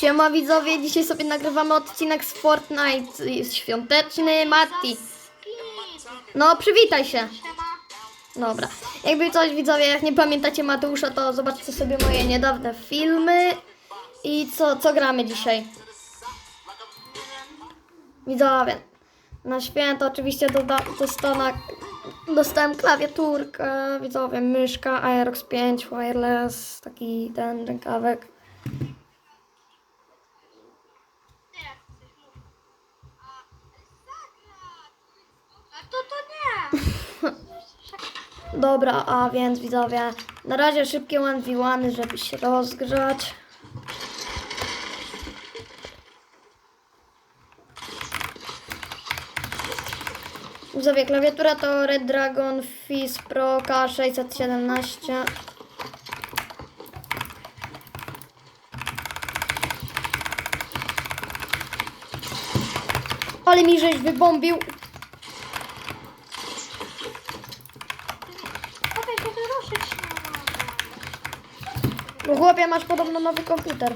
Siema widzowie, dzisiaj sobie nagrywamy odcinek z Fortnite. Jest świąteczny Mati. No, przywitaj się. Dobra. Jakby coś widzowie, jak nie pamiętacie Mateusza, to zobaczcie sobie moje niedawne filmy. I co, co gramy dzisiaj? Widzowie, na święto oczywiście dostana, dostałem klawiaturkę, widzowie, myszka Aerox 5 wireless, taki ten rękawek. Nie, jak chcesz, mów. A, zagrać. A to to nie. Dobra, a więc widzowie, na razie szybkie 1v1, żeby się rozgrzać. Widzowie, klawiatura to Red Dragon Fizz Pro K617. Ale mi żeś wybombił. Okej, to ty ruszyć się No chłopie, masz podobno nowy komputer.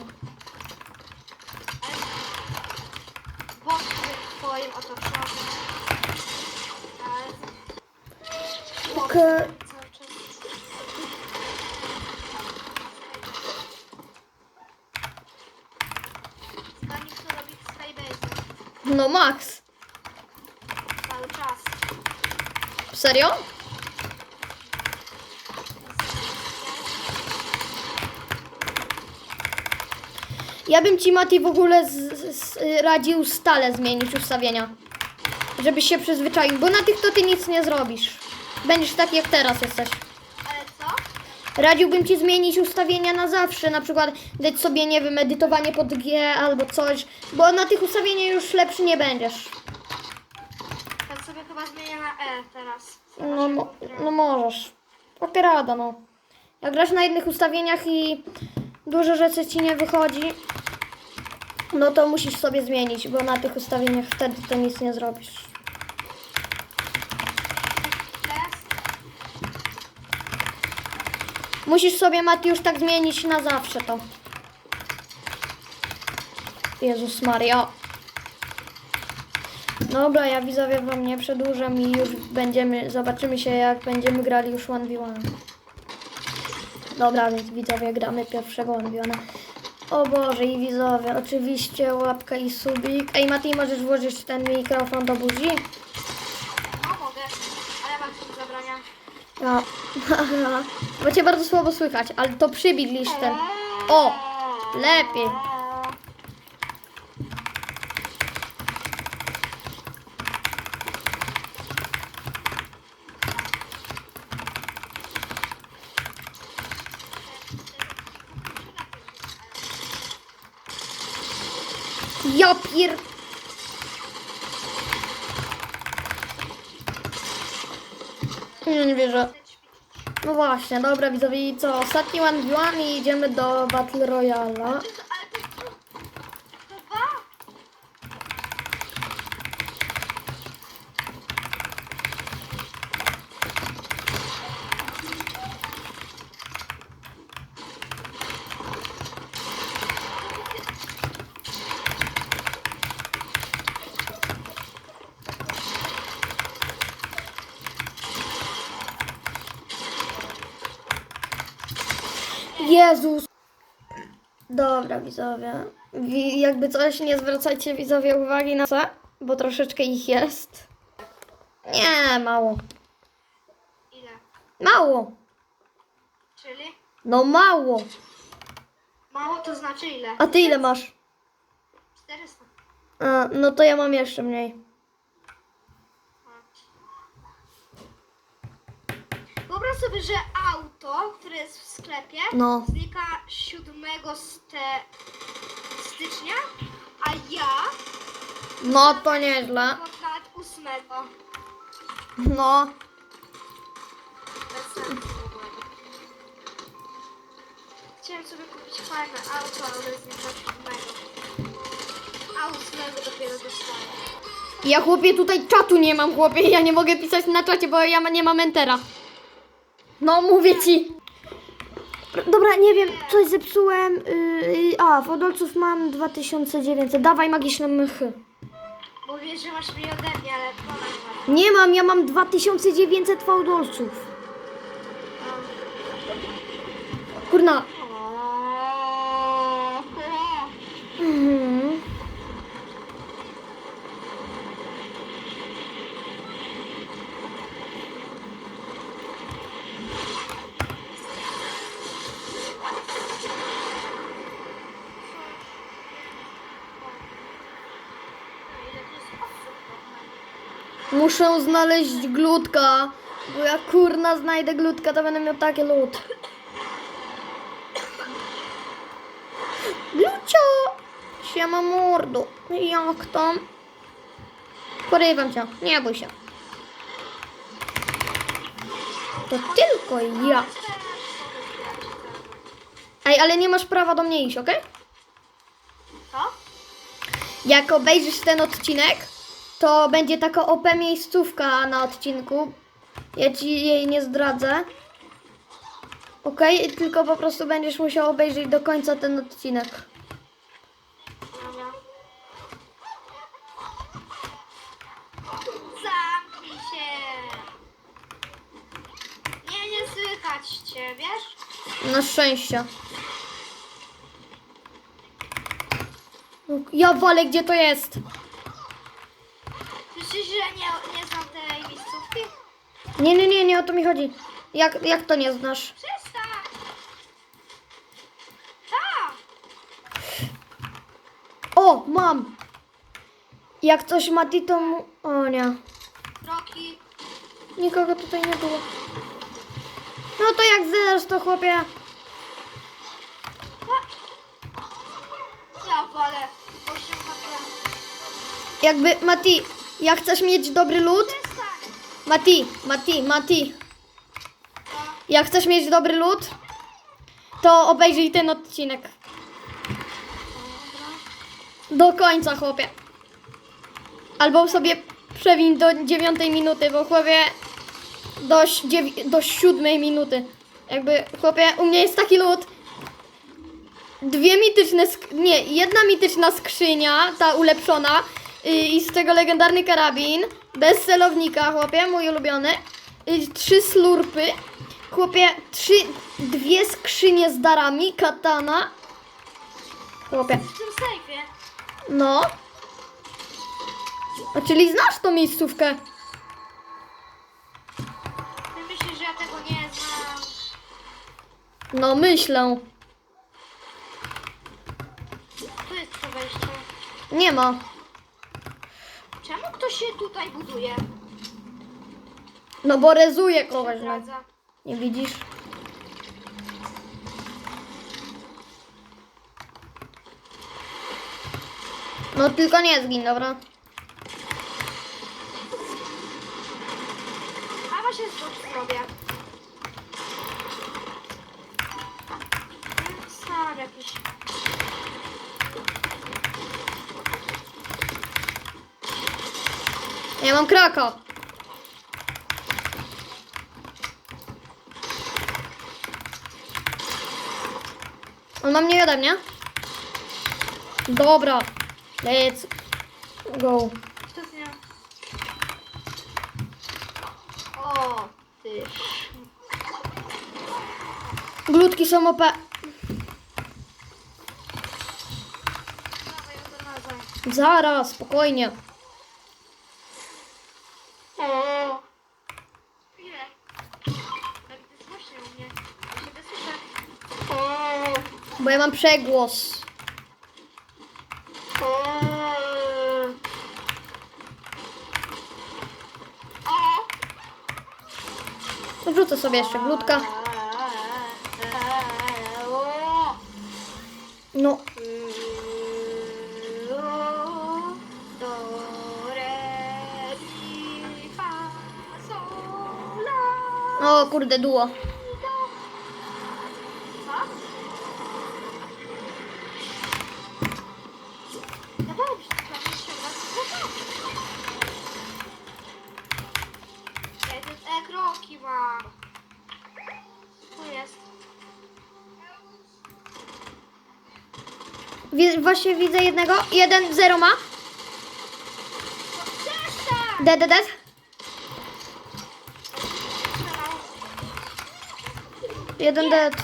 W twoim. Okej. No max. Cały czas. Serio? Ja bym ci Mati w ogóle z, z, radził stale zmienić ustawienia. Żebyś się przyzwyczaił, bo na tych to ty nic nie zrobisz. Będziesz taki jak teraz jesteś. Ale co? Radziłbym ci zmienić ustawienia na zawsze, na przykład dać sobie, nie wiem, edytowanie pod G albo coś, bo na tych ustawieniach już lepszy nie będziesz. Ja sobie chyba zmienię na E teraz. No, mo- no możesz. Taka rada, no. Jak grasz na jednych ustawieniach i dużo rzeczy ci nie wychodzi, no to musisz sobie zmienić, bo na tych ustawieniach wtedy to nic nie zrobisz. Musisz sobie, Mati, już tak zmienić na zawsze to. Jezus Maria. Dobra, ja widzowie wam nie przedłużam i już będziemy, zobaczymy się jak będziemy grali już 1v1. Dobra, więc widzowie gramy pierwszego 1v1. O Boże i widzowie, oczywiście łapka i subik. Ej Mati, możesz włożyć ten mikrofon do buzi? no mogę, ale mam się zabrania. Ja. Bo cię bardzo słabo słychać, ale to przybidlisz ten. O! Lepiej. Ja pier... Nie, nie wierzę. No właśnie, dobra widzowie, co? Ostatni one v one i idziemy do Battle Royala. Widzowie, Wi- jakby coś, nie zwracajcie widzowie uwagi na co, bo troszeczkę ich jest. Nie, mało. Ile? Mało. Czyli? No mało. Mało to znaczy ile? A ty ile masz? 400. A, no to ja mam jeszcze mniej. Wyobraź sobie, że auto, które jest w sklepie, No. znika 7 ste... stycznia, a ja No to nieźle. spotkać 8. No. Bez sensu w ogóle. Chciałem sobie kupić fajne auto, ale znika 7. A 8 dopiero dostaję. Ja chłopie tutaj czatu nie mam chłopie, ja nie mogę pisać na czacie, bo ja ma- nie mam entera. No mówię ci. Dobra, nie wiem, coś zepsułem. Yy, a, fodolców mam 2900. Dawaj magiczne mychy. Mówisz, że masz mniej ode mnie, ale mam. Nie mam, ja mam 2900 fałdolców. Kurna. Mhm. Ile tu jest osób? Muszę znaleźć glutka. Bo jak kurna znajdę glutka, to będę miał takie lód. Glucio! Siema mordo. Jak tam? Porywam cię, nie bój się. To tylko ja. Ej, ale nie masz prawa do mnie iść, okej? Co? Jak obejrzysz ten odcinek, to będzie taka OP miejscówka na odcinku. Ja ci jej nie zdradzę. Okej, tylko po prostu będziesz musiał obejrzeć do końca ten odcinek. Zamknij się. Nie, nie słychać cię, wiesz? Na szczęście. Ja walę, gdzie to jest? Myślisz, że nie, nie znam tej miejscówki? Nie, nie, nie, nie o to mi chodzi. Jak, jak to nie znasz? Przestań! Tak! O, mam! Jak coś Mati, to mu... O nie. Roki. Nikogo tutaj nie było. No to jak zdasz to chłopie? Ja wolę. 8 HP. Jakby, Mati, jak chcesz mieć dobry lód? Mati, Mati, Mati. Jak chcesz mieć dobry lód, to obejrzyj ten odcinek. Do końca, chłopie. Albo sobie przewiń do dziewiątej minuty, bo chłopie do, do siódmej minuty. Jakby, chłopie, u mnie jest taki lód. Dwie mityczne, nie, jedna mityczna skrzynia, ta ulepszona i z tego legendarny karabin, bez celownika, chłopie, mój ulubiony. Yy, trzy slurpy, chłopie, trzy, dwie skrzynie z darami, katana. Chłopie, W tym sejfie. no. A czyli znasz tą miejscówkę? Ty myślisz, że ja tego nie znam? No myślę. Tu jest to wejście. Nie ma. Się tutaj buduje? No bo rezuje kogoś. No. Zdradza. Nie widzisz? No tylko nie zgin, dobra? A właśnie zrobię? Mam kraka. On ma mniej ode mnie? Dobra. Let's go. O, ty. Glutki są OP. Zaraz, spokojnie. O. Chwilę. Tak ty głośno u mnie. Ja się wysłyszę. O. Bo ja mam przegłos. Wrzucę sobie jeszcze glutka. No, o kurde, duo. Właśnie widzę jednego. Jeden, zero ma. Dead, dead, dead. Jeden dead.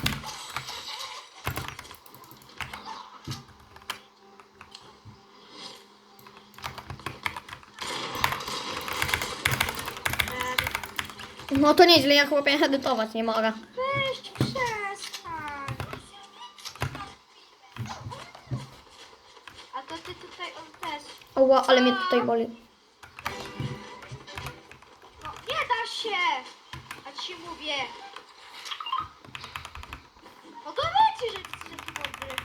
No to nieźle, ja chłopie edytować nie mogę. Weź Oła, ale mnie tutaj boli. No nie da się! A ci mówię. No to leci, że jesteś taki mądry.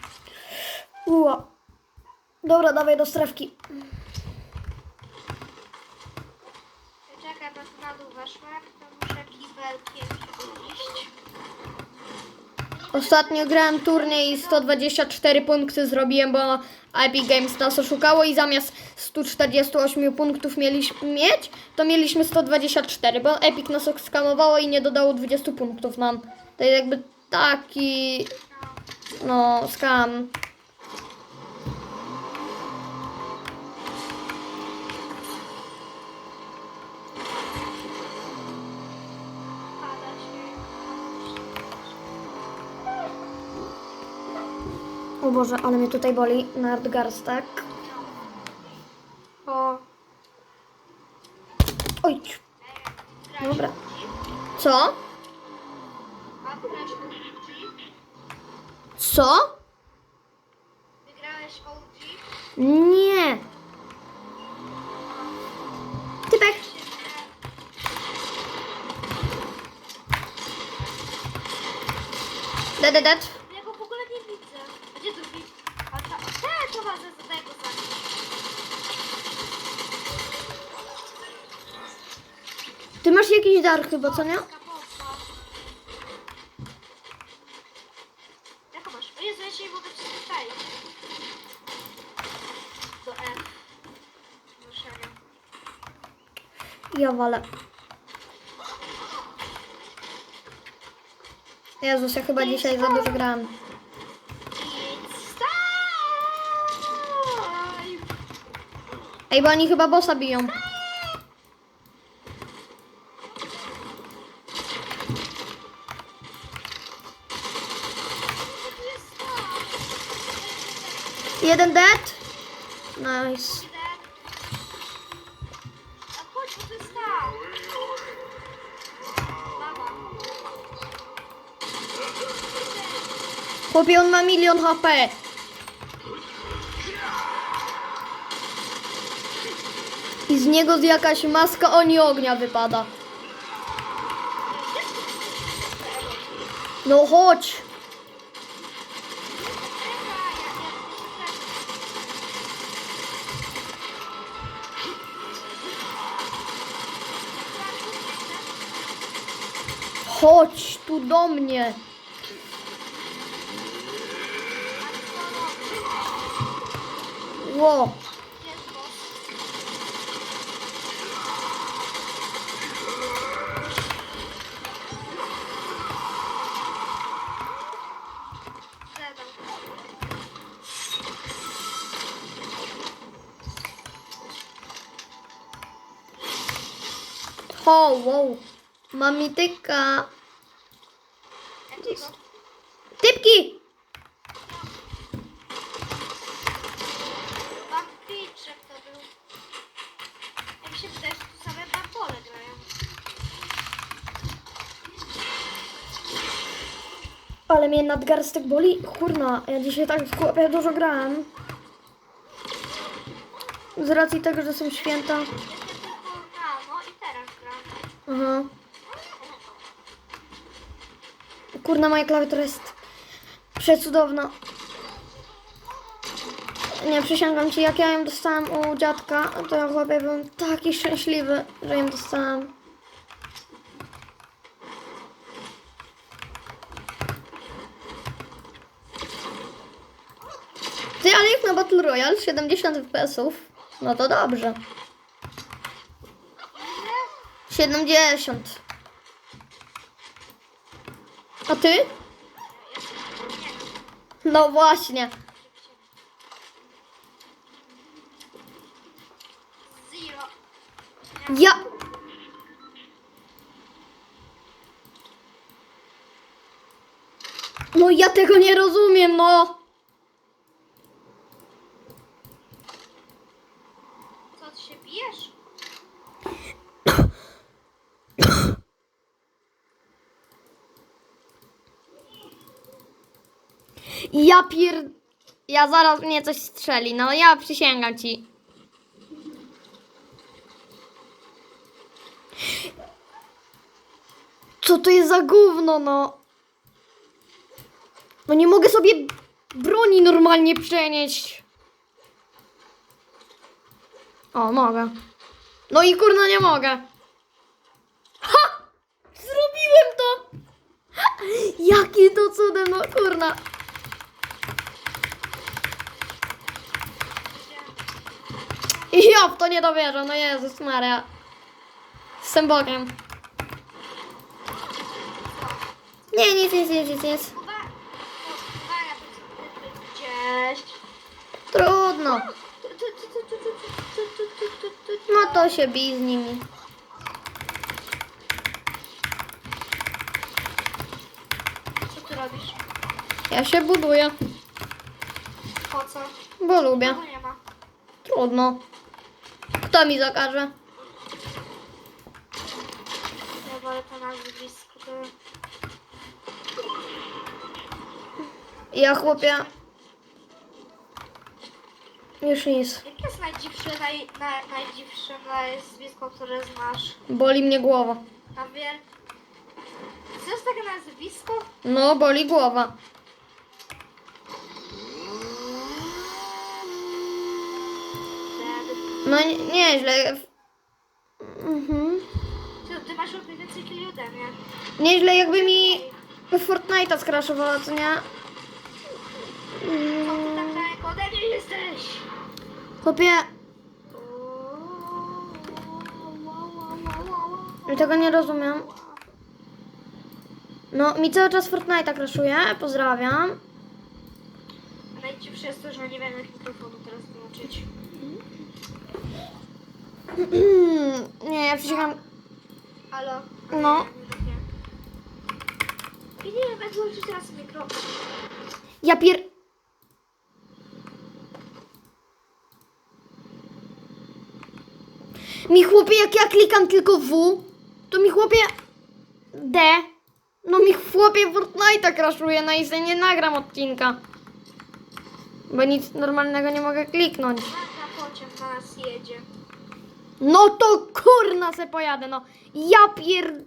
Uła. Dobra, dawaj do strefki. Czekaj, bo tu na dół weszłem, to muszę kibelkiem iść. Ostatnio grałem turniej i 124 punkty zrobiłem, bo Epic Games nas oszukało i zamiast 148 punktów mieliśmy mieć, to mieliśmy 124, bo Epic nas skamowało i nie dodało 20 punktów nam. To jest jakby taki, no, skam. O Boże, ale mnie tutaj boli nadgarstek. O. Oj, Dobra. co? Co? Wygrałeś w PUBG? Nie. Typek. Dead, dead, dead. Ja go w ogóle nie widzę. A gdzie drugi? A ta... Te, to was za tego zabić. Ty masz chyba, co nie? Jaką masz? O Jezu, ja się nie mogę. Do F. Ja walę. Jezus, ja chyba dzisiaj za dużo grałem. Ej, bo oni chyba bossa biją. Jeden dead. Nice. Chłopie, on ma milion HP. I z niego jakaś maska oni ognia wypada. No chodź. Chodź tu do mnie. Ło. Ho, wow. Mamityka. Typki. Bambiczek to był. Jak się wydaje, tu same bambole grają. Ale mnie nadgarstek boli. Kurna, ja dzisiaj tak w chłopie dużo grałem. Z racji tego, że są święta. Jestem tylko rano i teraz gram. Aha. Kurna, moja klawiatura jest przecudowna. Nie, przysięgam ci, jak ja ją dostałam u dziadka, to ja chłopie byłem taki szczęśliwy, że ją dostałam. Ty, ale jak na Battle Royale 70 FPS-ów, no to dobrze. 70. A ty? No właśnie. Ja... No ja tego nie rozumiem, no! Ja pier... Ja zaraz mnie coś strzeli, no ja przysięgam ci. Co to jest za gówno, no? No nie mogę sobie broni normalnie przenieść. O, mogę. No i kurna nie mogę. Ha! Zrobiłem to! Jakie to cudem, no kurna. Ja w to nie dowierzę, no Jezus Maria. Jestem Bogiem. Nie, nic, nic, nic, nic, nic. Uwaga. Trudno. No to się bij z nimi. Co ty robisz? Ja się buduję, Po co? bo lubię. Nikogo nie ma. Trudno. Kto mi zakaże? Ja wolę to nazwisko. To... Ja chłopie. Już nic. Jakie jest najdziwsze, naj, naj, najdziwsze nazwisko, które znasz? Boli mnie głowa. A wie... Co jest takie nazwisko? No, boli głowa. Dead. No nie- nieźle. Mhm. Ty, ty masz o więcej kili ode mnie. Nieźle jakby mi Fortnite'a skraszowało, co nie? Co ty tak daleko ode mnie jesteś? Chłopie, ja tego nie rozumiem. No, mi cały czas Fortnite'a kraszuje, pozdrawiam. A Najdziwsze jest to, że nie wiem jak mikrofonu teraz wyłączyć. Nie, ja przysięgam. Halo? No. Nie, nie, wyłączyć teraz mikrofon. Ja pier... Mi chłopie, jak ja klikam tylko W, to mi chłopie D, no mi chłopie Fortnite'a kraszuje, no i nie nagram odcinka. Bo nic normalnego nie mogę kliknąć. Na pociąg na nas jedzie. No to kurna se pojadę, no. Ja pier...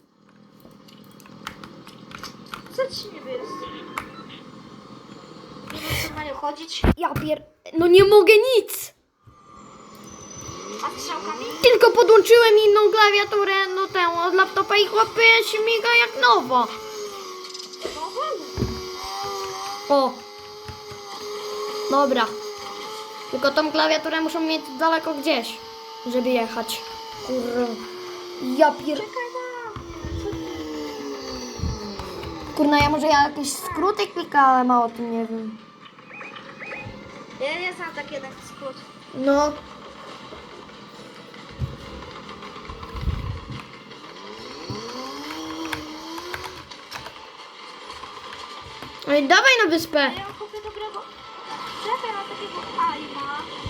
Co ci nie jest? Nie możesz normalnie chodzić? Ja pier... No nie mogę nic! A strzałkami? Tylko podłączyłem inną klawiaturę, no tę od laptopa i chłopie śmiga jak nowo. No. O. Dobra. Tylko tą klawiaturę muszę mieć daleko gdzieś, żeby jechać. Kurwa. Ja pier... Kurna, ja może ja jakieś skróty klikałem, a o tym nie wiem. Ja nie znam taki jeden skrót. No. Ej, dawaj na wyspę. ja kupię dobrego... Czekaj na takiego Alma.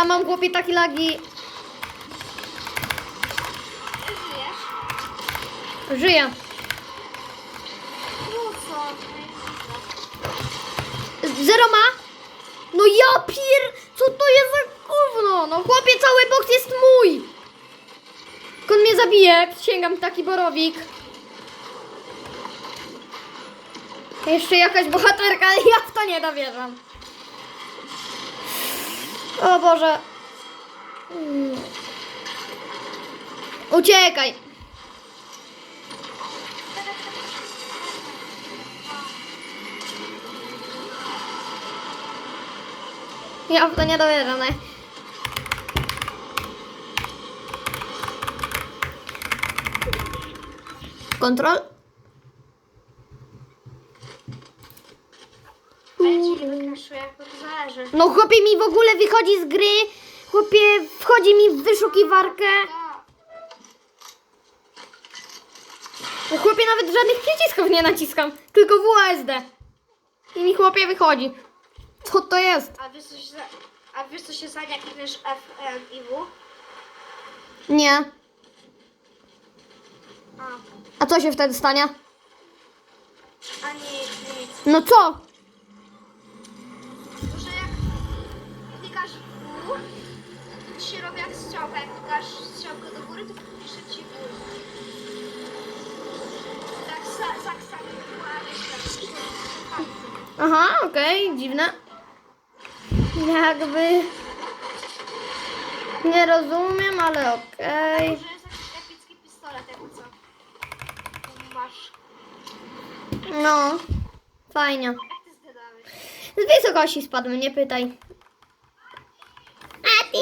Ja, mam chłopie takie lagi. Żyjesz? Żyję. No Zero ma? No ja pier... Co to jest za gówno? No chłopie, cały boks jest mój. Jak mnie zabije, sięgam taki borowik. Jeszcze jakaś bohaterka, ja w to nie dowierzam. O Boże. Uciekaj. Ja w to nie dowierzam. Nie? Kontrol. Ale bo to zależy. No chłopie mi w ogóle wychodzi z gry. Chłopie wchodzi mi w wyszukiwarkę. No chłopie nawet żadnych przycisków nie naciskam. Tylko WASD. I mi chłopie wychodzi. Co to jest? A wiesz co się za... A wiesz co się stanie, jak klikniesz F, N i W? Nie. A, A co się wtedy stanie? a nic, nic. No co? Może jak klikasz W, to ci się robi jak strzałka. Jak klikasz strzałkę do góry, to pisze ci W. Tak, sa, tak samo było, ale źle. Aha, okej, dziwne. Jakby... Nie rozumiem, ale okej. Może jest jakiś epicki pistolet, jakby co. Masz. No, fajnie. Zdadałeś? Z wysokości spadłem, nie pytaj. A ty?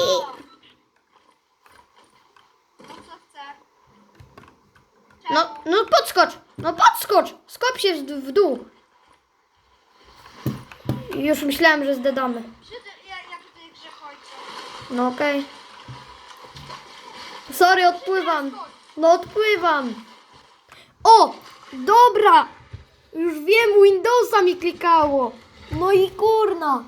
No co chce? No, no podskocz, no podskocz. Skop się w, dół. Już myślałem, że zdedamy. No okej. Sorry, odpływam. No odpływam. O, dobra. Już wiem, Windowsa mi klikało. No i kurna.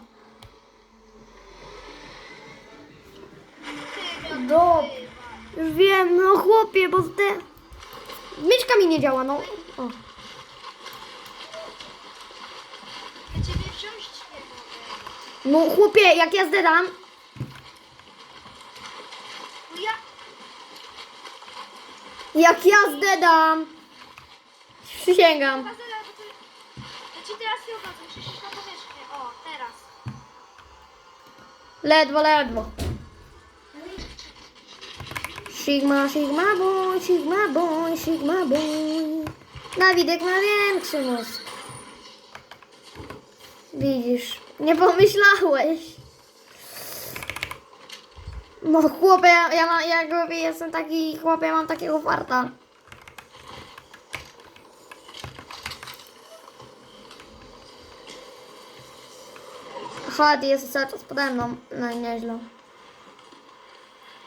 Dob-. Już wiem, no chłopie, bo te... Myszka mi nie działa, no. O. Ja ciebie wziąć nie mogę. No chłopie, jak ja zdedam, No ja... jak ja zdedam, przysięgam. Zaraz, bo ty... Ja ci teraz nie na powierzchnię. O, teraz. Ledwo, ledwo. Sigma, Sigma boy, Sigma boy, Sigma boy. Dawidek ma większy mózg. Widzisz, nie pomyślałeś. No chłopie, ja, ja, ma, ja jestem taki, chłopie, mam takiego farta. Aha, ty jesteś cały czas pode mną. No nieźle.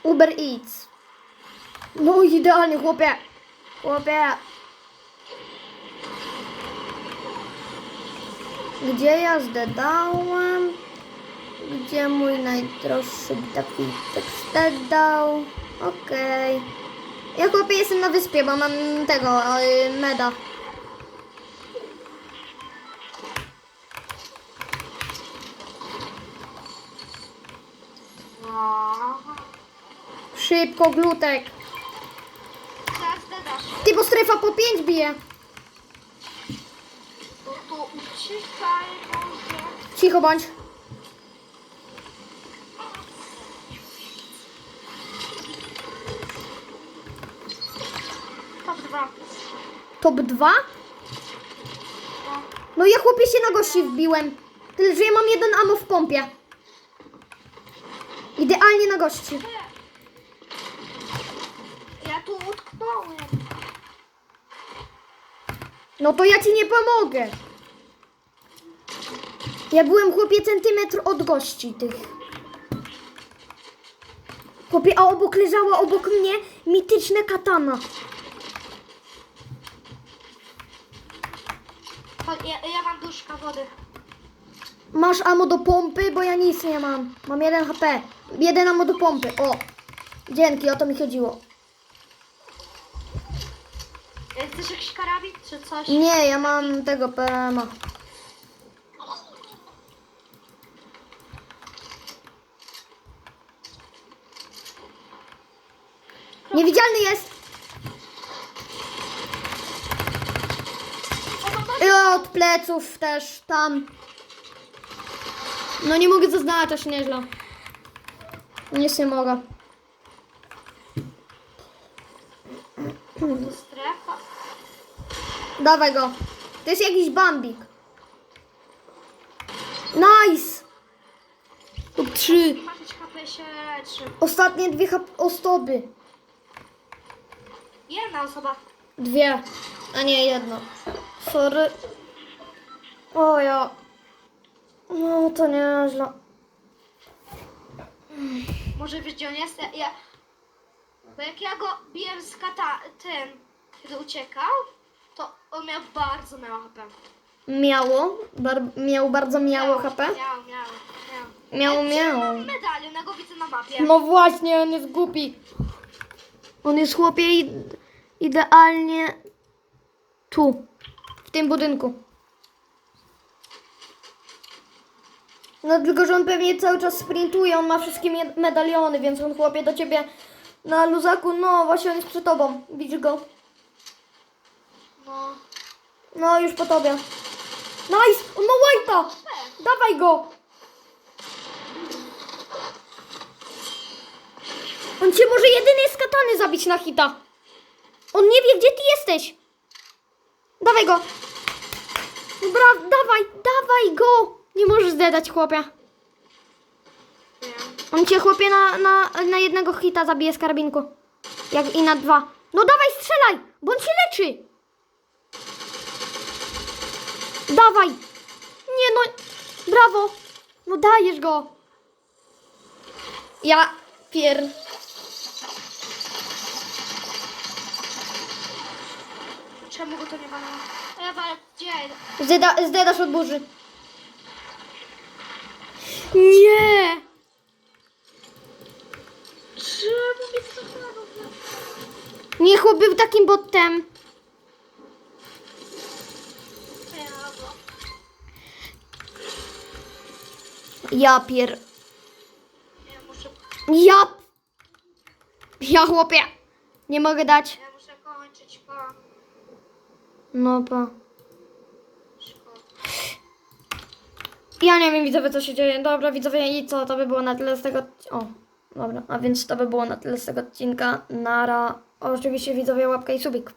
Uber Eats. No idealnie, chłopie. Chłopie. Gdzie ja zdedałem? Gdzie mój najdroższy Dawitek zdedał? Okej. Ja chłopie jestem na wyspie, bo mam tego, y, meda. No. Szybko, glutek. Ty, bo strefa po 5 bije. No to uciekaj, Boże. Cicho bądź. Top dwa. Top 2? No. Ja chłopie się na gości wbiłem. Tyle, że ja mam jeden ammo w pompie. Idealnie na gości. Ja tu utknąłem. No to ja ci nie pomogę. Ja byłem chłopie centymetr od gości tych. Chłopie, a obok leżała obok mnie mityczne katana. Chodź, ja, ja mam duszka wody. Masz ammo do pompy, bo ja nic nie mam. Mam jeden HP. Jeden ammo do pompy. O. Dzięki, o to mi chodziło. E, Chcesz jakiś karabin czy coś? Nie, ja mam tego PMA. Niewidzialny jest! Jo, od pleców też tam. No nie mogę zaznaczać nieźle. Nic nie mogę. Strefa. Dawaj go. To jest jakiś bambik. Nice! Patrzeć HP się leczy. Ostatnie dwie hap- osoby. Jedna osoba. Dwie, a nie jedno. Sorry. O ja. No to nieźle. Może wiesz gdzie on jest? Ja, ja... Bo jak ja go biłem z kata... tym... Kiedy uciekał, to on miał bardzo mało HP. Miało, bar- miał bardzo miało HP. Miał, miał, miał. Miał, Gdzie miał. Mam go widzę na mapie. No właśnie, on jest głupi. On jest chłopie i- idealnie tu, w tym budynku. No tylko, że on pewnie cały czas sprintuje, on ma wszystkie medaliony, więc on chłopie do ciebie na luzaku, no właśnie on jest przy tobą, widzisz go? No. No już po tobie. Nice, on ma white'a, dawaj go. On cię może jedyny z katany zabić na hita. On nie wie, gdzie ty jesteś. Dawaj go. Bra, dawaj, dawaj go. Nie możesz zdedać, chłopie. On cię, chłopie, na, na, na jednego hita zabije z karabinku. Jak i na dwa. No dawaj, strzelaj, bo on leczy. Dawaj. Nie no, brawo. No dajesz go. Ja pier... Czemu go to nie walą? A ja walę gdzie ja idę? Zeda, zdedasz od burzy. Nie! Czemu mnie to? Nie chłop był takim botem. Ja pier... Ja muszę, Ja... Ja chłopie. Nie mogę dać. ja muszę kończyć po No pa. Ja nie wiem widzowie co się dzieje. Dobra widzowie i co? To by było na tyle z tego... O. Dobra, a więc to by było na tyle z tego odcinka. Nara. Oczywiście widzowie łapka i subik.